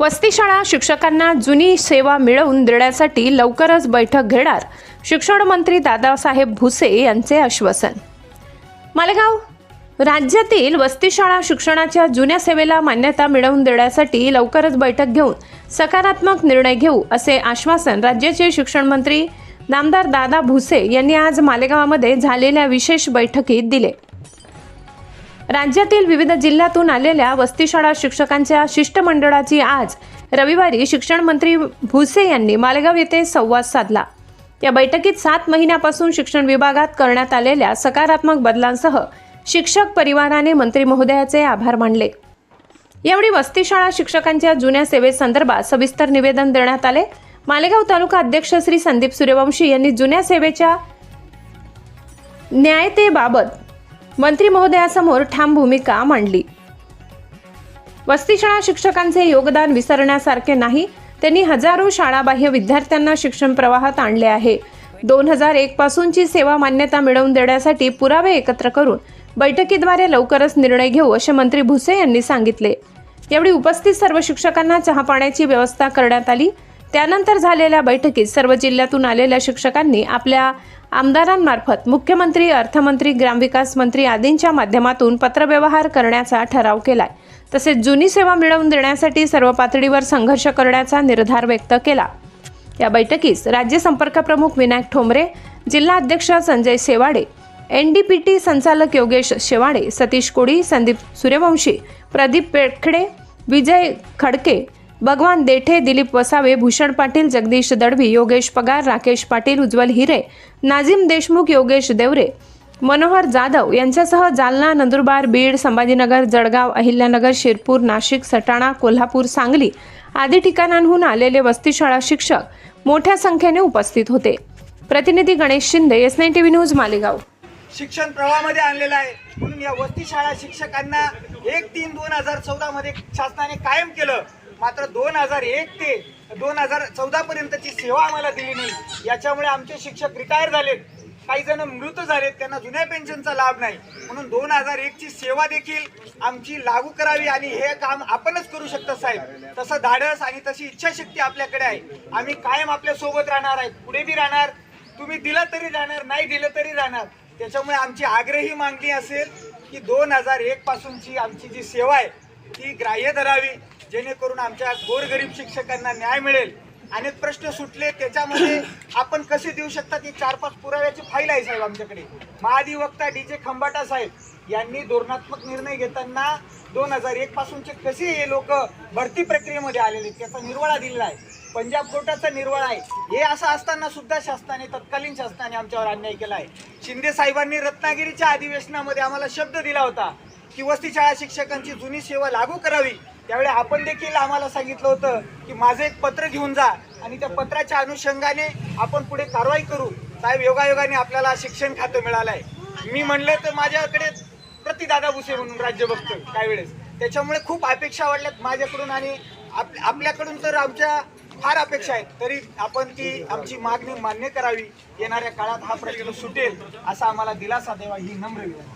वस्तीशाळा शिक्षकांना जुनी सेवा मिळवून देण्यासाठी लवकरच बैठक घेणार शिक्षण मंत्री दादासाहेब भुसे यांचे आश्वासन. मालेगाव राज्यातील वस्तीशाळा शिक्षणाच्या जुन्या सेवेला मान्यता मिळवून देण्यासाठी लवकरच बैठक घेऊन सकारात्मक निर्णय घेऊ असे आश्वासन राज्याचे शिक्षण मंत्री नामदार दादा भुसे यांनी आज मालेगावामध्ये झालेल्या विशेष बैठकीत दिले. राज्यातील विविध जिल्ह्यातून आलेल्या वस्तीशाळा शिक्षकांच्या शिष्टमंडळाची आज रविवारी शिक्षण मंत्री भुसे यांनी मालेगाव येथे संवाद साधला. या बैठकीत सात महिन्यापासून शिक्षण विभागात करण्यात आलेल्या सकारात्मक बदलांसह शिक्षक परिवाराने मंत्री महोदयाचे आभार मानले. यावेळी वस्तीशाळा शिक्षकांच्या जुन्या सेवेसंदर्भात सविस्तर निवेदन देण्यात आले. मालेगाव तालुका अध्यक्ष श्री संदीप सूर्यवंशी यांनी जुन्या सेवेच्या न्यायतेबाबत मंत्री महोदयासमोर ठाम भूमिका मांडली. वस्तीशाळा शिक्षकांचे योगदान विसरण्यासारखे नाही त्यांनी हजारो शाळाबाह्य विद्यार्थ्यांना शिक्षण प्रवाहात आणले आहे. दोन हजार एक पासूनची सेवा मान्यता मिळवून देण्यासाठी पुरावे एकत्र करून बैठकीद्वारे लवकरच निर्णय घेऊ असे मंत्री भुसे यांनी सांगितले. यावेळी उपस्थित सर्व शिक्षकांना चहा पाण्याची व्यवस्था करण्यात आली. त्यानंतर झालेल्या बैठकीत सर्व जिल्ह्यातून आलेल्या शिक्षकांनी आपल्या आमदारांमार्फत मुख्यमंत्री अर्थमंत्री ग्रामविकास मंत्री आदींच्या माध्यमातून पत्रव्यवहार करण्याचा ठराव केलाय. तसेच जुनी सेवा मिळवून देण्यासाठी सर्व पातळीवर संघर्ष करण्याचा निर्धार व्यक्त केला. या बैठकीस राज्य संपर्क प्रमुख विनायक ठोंबरे जिल्हा अध्यक्ष Sanjay Sewade N D P T संचालक योगेश शेवाडे सतीश कोडी संदीप सूर्यवंशी प्रदीप पेडखडे विजय खडके भगवान देठे दिलीप वसावे भूषण पाटील जगदीश दडवी योगेश पगार राकेश पाटील उज्ज्वल हिरे नाझिम देशमुख योगेश देवरे मनोहर जाधव यांच्यासह जालना नंदुरबार बीड संभाजीनगर जळगाव अहिल्यानगर शिरपूर नाशिक सटाणा कोल्हापूर सांगली आदी ठिकाणांहून आलेले वस्तीशाळा शिक्षक मोठ्या संख्येने उपस्थित होते. प्रतिनिधी Ganesh Shinde S nine TV news Malegaon. शिक्षण प्रवाहामध्ये आणलेला आहे. म्हणून या वस्ती शाळा शिक्षकांना एक तीन दोन हजार चौदा मध्ये शासनाने कायम केलं. मात्र दोन हजार एक ते दोन हजार चौदा पर्यंतची सेवा आम्हाला दिली नाही. याच्यामुळे आमचे शिक्षक रिटायर झालेत. काही जण मृत झालेत. त्यांना जुन्या पेन्शनचा लाभ नाही. म्हणून दोन हजार एक ची सेवा देखील आमची लागू करावी आणि हे काम आपणच करू शकतो साहेब. तसं धाडस आणि तशी इच्छाशक्ती आपल्याकडे आहे. आम्ही कायम आपल्यासोबत राहणार आहे. पुढे बी राहणार. तुम्ही दिलं तरी राहणार नाही दिलं तरी राहणार. त्याच्यामुळे आमची आग्रही मागणी असेल की दोन हजार एक पासूनची आमची जी सेवा आहे ती ग्राह्य धरावी. जेणेकरून आमच्या गोरगरीब शिक्षकांना न्याय मिळेल. अनेक प्रश्न सुटले त्याच्यामध्ये आपण कसे देऊ शकता ती चार पाच पुराव्याची फाईल आहे साहेब आमच्याकडे. महाधिवक्ता डी जे खंबाटा साहेब यांनी धोरणात्मक निर्णय घेताना दोन हजार एक पासूनचे कसे हे लोक भरती प्रक्रियेमध्ये आलेले त्याचा निर्वाळा दिलेला आहे. पंजाब कोर्टाचा निर्वाळा आहे. हे असं असताना सुद्धा शासनाने तत्कालीन शासनाने आमच्यावर अन्याय केला आहे. शिंदे साहेबांनी रत्नागिरीच्या अधिवेशनामध्ये आम्हाला शब्द दिला होता की वस्ती शाळा शिक्षकांची जुनी सेवा लागू करावी. त्यावेळी आपण देखील आम्हाला सांगितलं होतं की माझं एक पत्र घेऊन जा आणि त्या पत्राच्या अनुषंगाने आपण पुढे कारवाई करू. साहेब योगायोगाने आपल्याला शिक्षण खातं मिळालं आहे मी म्हणलं तर माझ्याकडे प्रतिदादा भुसे म्हणून राज्य बघतो काही वेळेस. त्याच्यामुळे खूप अपेक्षा वाढल्यात माझ्याकडून आणि आप आपल्याकडून तर आमच्या फार अपेक्षा आहेत. तरी आपण ती आमची मागणी मान्य करावी. येणाऱ्या काळात हा प्रश्न सुटेल असा आम्हाला दिलासा द्यावा ही नम्र विनंती.